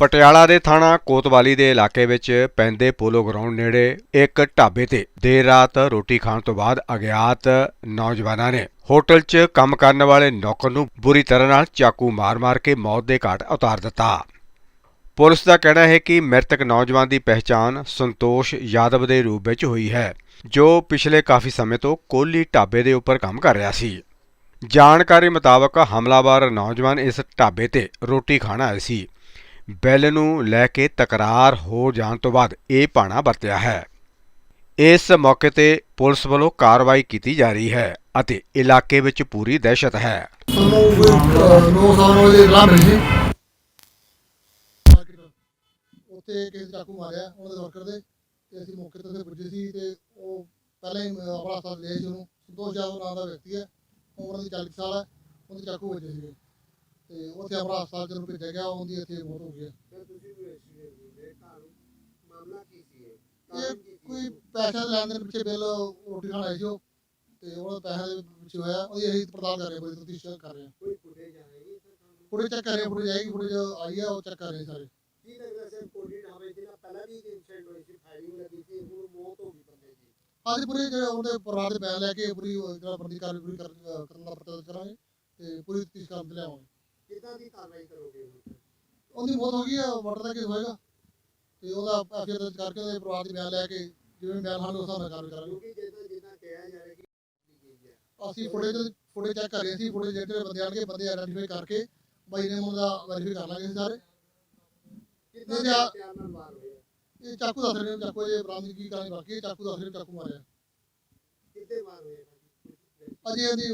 ਪਟਿਆਲਾ ਦੇ ਥਾਣਾ ਕੋਤਵਾਲੀ ਦੇ ਇਲਾਕੇ ਵਿੱਚ ਪੈਂਦੇ ਪੋਲੋ ਗਰਾਊਂਡ ਨੇੜੇ ਇੱਕ ਢਾਬੇ ਤੇ ਦੇਰ ਰਾਤ ਰੋਟੀ ਖਾਣ ਤੋਂ ਬਾਅਦ ਅਗਿਆਤ ਨੌਜਵਾਨਾਂ ਨੇ ਹੋਟਲ 'ਚ ਕੰਮ ਕਰਨ ਵਾਲੇ ਨੌਕਰ ਨੂੰ ਬੁਰੀ ਤਰ੍ਹਾਂ ਨਾਲ ਚਾਕੂ ਮਾਰ-ਮਾਰ ਕੇ ਮੌਤ ਦੇ ਘਾਟ ਉਤਾਰ ਦਿੱਤਾ। ਪੁਲਿਸ ਦਾ ਕਹਿਣਾ ਹੈ ਕਿ ਮ੍ਰਿਤਕ ਨੌਜਵਾਨ ਦੀ ਪਹਿਚਾਣ ਸੰਤੋਸ਼ ਯਾਦਵ ਦੇ ਰੂਪ ਵਿੱਚ ਹੋਈ ਹੈ, ਜੋ ਪਿਛਲੇ ਕਾਫੀ ਸਮੇਂ ਤੋਂ ਕੋਲੀ ਢਾਬੇ ਦੇ ਉੱਪਰ ਕੰਮ ਕਰ ਰਿਹਾ ਸੀ। ਜਾਣਕਾਰੀ ਮੁਤਾਬਕ ਹਮਲਾਵਰ ਨੌਜਵਾਨ ਇਸ ਢਾਬੇ ਤੇ ਰੋਟੀ ਖਾਣ ਆਏ ਸੀ ਬੈਲ ਨੂੰ ਲੈ ਕੇ ਤਕਰਾਰ ਹੋ ਜਾਣ ਤੋਂ ਬਾਅਦ ਇਹ ਪਾਣਾ ਵਰਤਿਆ ਹੈ। ਇਸ ਮੌਕੇ ਤੇ ਪੁਲਿਸ ਵੱਲੋਂ ਕਾਰਵਾਈ ਕੀਤੀ ਜਾ ਰਹੀ ਹੈ ਅਤੇ ਇਲਾਕੇ ਵਿੱਚ ਪੂਰੀ ਦਹਿਸ਼ਤ ਹੈ। ਸਾਨੂੰ ਕੋਈ ਨੋ ਵਜੇ ਇਤਲਾਹ ਮਿਲੀ ਸੀ ਉੱਥੇ ਕਿਸੇ ਚਾਕੂ ਮਾਰਿਆ ਉਹਨਾਂ ਦੇ ਵਰਕਰ ਦੇ, ਤੇ ਅਸੀਂ ਮੌਕੇ ਤੇ ਪੁੱਜੇ ਸੀ ਤੇ ਉਹ ਪਹਿਲਾਂ ਹੀ ਆਪਣਾ ਹਸਪਤਾਲ ਲਿਆ ਸੀ ਉਹਨੂੰ। ਸੰਤੋਸ਼ ਯਾਦਵ ਨਾਮ ਦਾ ਵਿਅਕਤੀ ਹੈ ਉਮਰ ਦੀ 40 ਸਾਲ ਹੈ, ਉਹਦੇ ਚਾਕੂ ਵੱਜੇ ਸੀਗੇ। ਤੇ ਉੱਥੇ ਆਪਣਾ ਹਸਪਤਾਲ ਜਦੋਂ ਭੇਜਿਆ ਗਿਆ ਉਹਦੀ ਇੱਥੇ ਮੌਤ ਹੋ ਗਈ ਹੈ। ਫਿਰ ਤੁਸੀਂ ਵੀ ਐਕਸੀਡੈਂਟ ਹੋ ਗਏ ਤੁਹਾਨੂੰ ਮਾਮਲਾ ਕੀ ਸੀ ਇਹ? ਇਹ ਕਾਰਨ ਕੀ ਸੀ? ਕੋਈ ਪੈਸਾ ਲੈਣ ਦੇ ਪਿੱਛੇ ਬਿੱਲ ਰੋਟੀ ਖਾਣ ਆਏ ਸੀ ਉਹ ਤੇ ਉਹਨਾਂ ਪੈਸੇ ਦੇ ਪਿੱਛੇ ਹੋਇਆ ਉਹਦੀ ਅਸੀਂ ਪੜਤਾਲ ਕਰ ਰਹੇ ਬੜੀ ਤਫਤੀਸ਼ ਕਰ ਰਹੇ ਹਾਂ। ਕੋਈ ਫੁਟੇਜ ਆਏਗੀ ਫਿਰ ਤੁਹਾਨੂੰ ਫੁਟੇਜ ਚੈੱਕ ਕਰ ਰਹੇ ਹਾਂ ਫੁਟੇਜ ਆਏਗੀ ਫੁਟੇਜ ਆਈ ਹੈ ਉਹ ਚੈੱਕ ਕਰ ਰਹੇ ਸਾਰੇ। ਕੀ ਲੱਗਦਾ ਸਰ ਕੋਲੀ ਢਾਬੇ ਜਿਹੜਾ ਪਹਿਲਾਂ ਵੀ ਇਨਸੀਡੈਂਟ ਹੋਈ ਸੀ ਫਾਇਰਿੰਗ ਲੱਗੀ ਸੀ ਹੁਣ ਮੌਤ ਹੋ ਗਈ ਬੰਦੇ ਦੀ? ਅੱਜ ਪੂਰੀ ਜਿਹੜੇ ਉਹਦੇ ਪਰਿਵਾਰ ਦੇ ਬਿਆਨ ਲੈ ਕੇ ਪੂਰੀ ਉਹ ਜਿਹੜਾ ਬੰਦੀ ਕਾਰਵਾਈ ਪੂਰੀ ਕਰ- ਅਹ ਕਰਨ ਦਾ ਪ੍ਰਯਤਨ ਕਰਾਂਗੇ ਤੇ ਪੂਰੀ ਤਫਤੀਸ਼ ਕਰਨ ਤੇ ਲਿਆਵਾਂਗੇ ਕਾਰਵਾਈ ਕਰੋਗੇ? ਉਹਦੀ ਮੌਤ ਹੋ ਗਈ ਹੈ ਮਰਡਰ ਦਾ ਕੇਸ ਹੋਏਗਾ। ਤੇ ਉਹਦਾ ਐਫਆਈਆਰ ਦਰਜ ਕਰਕੇ ਉਹਦੇ ਪਰਿਵਾਰ ਦੇ ਬਿਆਨ ਲੈ ਕੇ ਜਿਵੇਂ ਬਿਆਨ ਹਨ ਉਸ ਹਿਸਾਬ ਨਾਲ ਕਾਰਵਾਈ ਕਰਾਂਗੇ। ਕਿਉਂਕਿ ਜਿੱਦਾਂ ਜਿੱਦਾਂ ਕਿਹਾ ਜਾ ਰਿਹਾ ਕਿ ਹੈ ਅਸੀਂ ਫੁਟੇਜ ਫੁਟੇਜ ਚੈੱਕ ਕਰ ਰਹੇ ਸੀ ਫੁਟੇਜ ਜਿਹੜੇ ਬੰਦੇ ਆਣਗੇ ਬੰਦੇ ਆਇਡੈਂਟੀਫਾਈ ਕਰਕੇ ਬਾਈ ਨੇ ਉਹਦਾ ਵੈਰੀਫਾਈ ਕਰ ਲਾਂਗੇ ਸਾਰੇ ਕਿੱਦਾਂ ਨਹੀਂ ਦੇ ਤੇ ਆ- ਹਥਿਆਰ ਨਾਲ ਵਾਰ ਹੋਇਆ ਇਹ ਚਾਕੂ ਦੱਸ ਰਹੇ ਨੇ ਚਾਕੂ ਜੇ ਬਰਾਮਦਗੀ ਕਰਾਂਗੇ ਬਾਕੀ ਇਹ ਚਾਕੂ ਦੱਸ ਰਹੇ ਚਾਕੂ ਮਾਰਿਆ। ਕਿੱਥੇ ਵਾਰ ਹੋਇਆ ਅਜੇ ਇਹਦੀ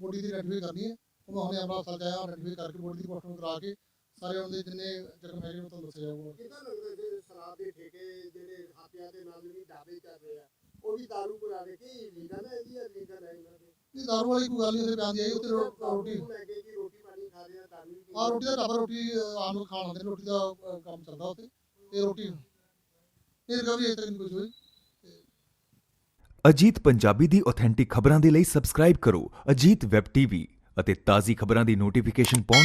ਬੋਡੀ ਦੀ ਆਇਡੈਂਟੀਫਾਈ ਕਰਨੀ ਹੈ। ਉਹ ਮੈਂ ਹੁਣੇ ਆਪਣਾ ਹਸਪਤਾਲ ਜਾਇਆ ਆਇਡੈਂਟੀਫਾਈ ਕਰਕੇ ਬੋਡੀ ਦੀ ਪੋਸਟਮਾਰਟਮ ਕਰਾ ਕੇ ਸਾਰੇ ਉਹਨਾਂ ਦੇ ਜਿੰਨੇ ਜ਼ਖਮ ਹੈਗੇ ਉਹ ਤੁਹਾਨੂੰ ਦੱਸਿਆ ਜਾਊਗਾ। ਕਿੱਦਾਂ ਲੱਗਦਾ ਜੇ ਸ਼ਰਾਬ ਦੇ ਠੇਕੇ ਜਿਹੜੇ ਹਾਥਿਆਂ ਦੇ ਨਾਲ ਵੀ ਢਾਬੇ ਚੱਲ ਰਹੇ ਆ ਉਹ ਵੀ ਦਾਰੂ ਬਣਾ ਦੇ ਕੀ ਲੀਗਲ ਹੈ ਇਹਦੀ ਲੀਗਲ ਹੈ ਇਹਨਾਂ ਦੇ? ਨਹੀਂ ਦਾਰੂ ਵਾਲੀ ਕੋਈ ਗੱਲ ਨਹੀਂ ਉੱਥੇ ਬਿਆਨ ਦੀ ਆਈ ਰੋ- ਰੋਟੀ। ਨੂੰ ਲੈ ਕੇ ਕਿ ਰੋਟੀ ਪਾਣੀ ਖਾ ਰਹੇ ਆ ਦਾਰੂ ਵੀ ਆ ਰੋਟੀ ਦਾ ਢਾਬਾ ਰੋਟੀ ਆਮ ਲੋਕ ਖਾਣ ਆਉਂਦੇ ਨੇ ਰੋਟੀ ਦਾ ਕੰਮ ਚੱਲਦਾ ਉੱਥੇ। ਤੇ ਰੋਟੀ ਇਹ ਰਿਕਵਰੀ ਅਜੇ ਤੱਕ ਕੁਝ ਹੋਈ। ਅਜੀਤ ਪੰਜਾਬੀ ਦੀ ਆਥੈਂਟਿਕ ਖਬਰਾਂ ਦੇ ਲਈ ਸਬਸਕ੍ਰਾਈਬ ਕਰੋ ਅਜੀਤ ਵੈਬ ਟੀਵੀ ਅਤੇ ਤਾਜ਼ੀ ਖਬਰਾਂ ਦੀ ਨੋਟੀਫਿਕੇਸ਼ਨ ਪਾਉਣ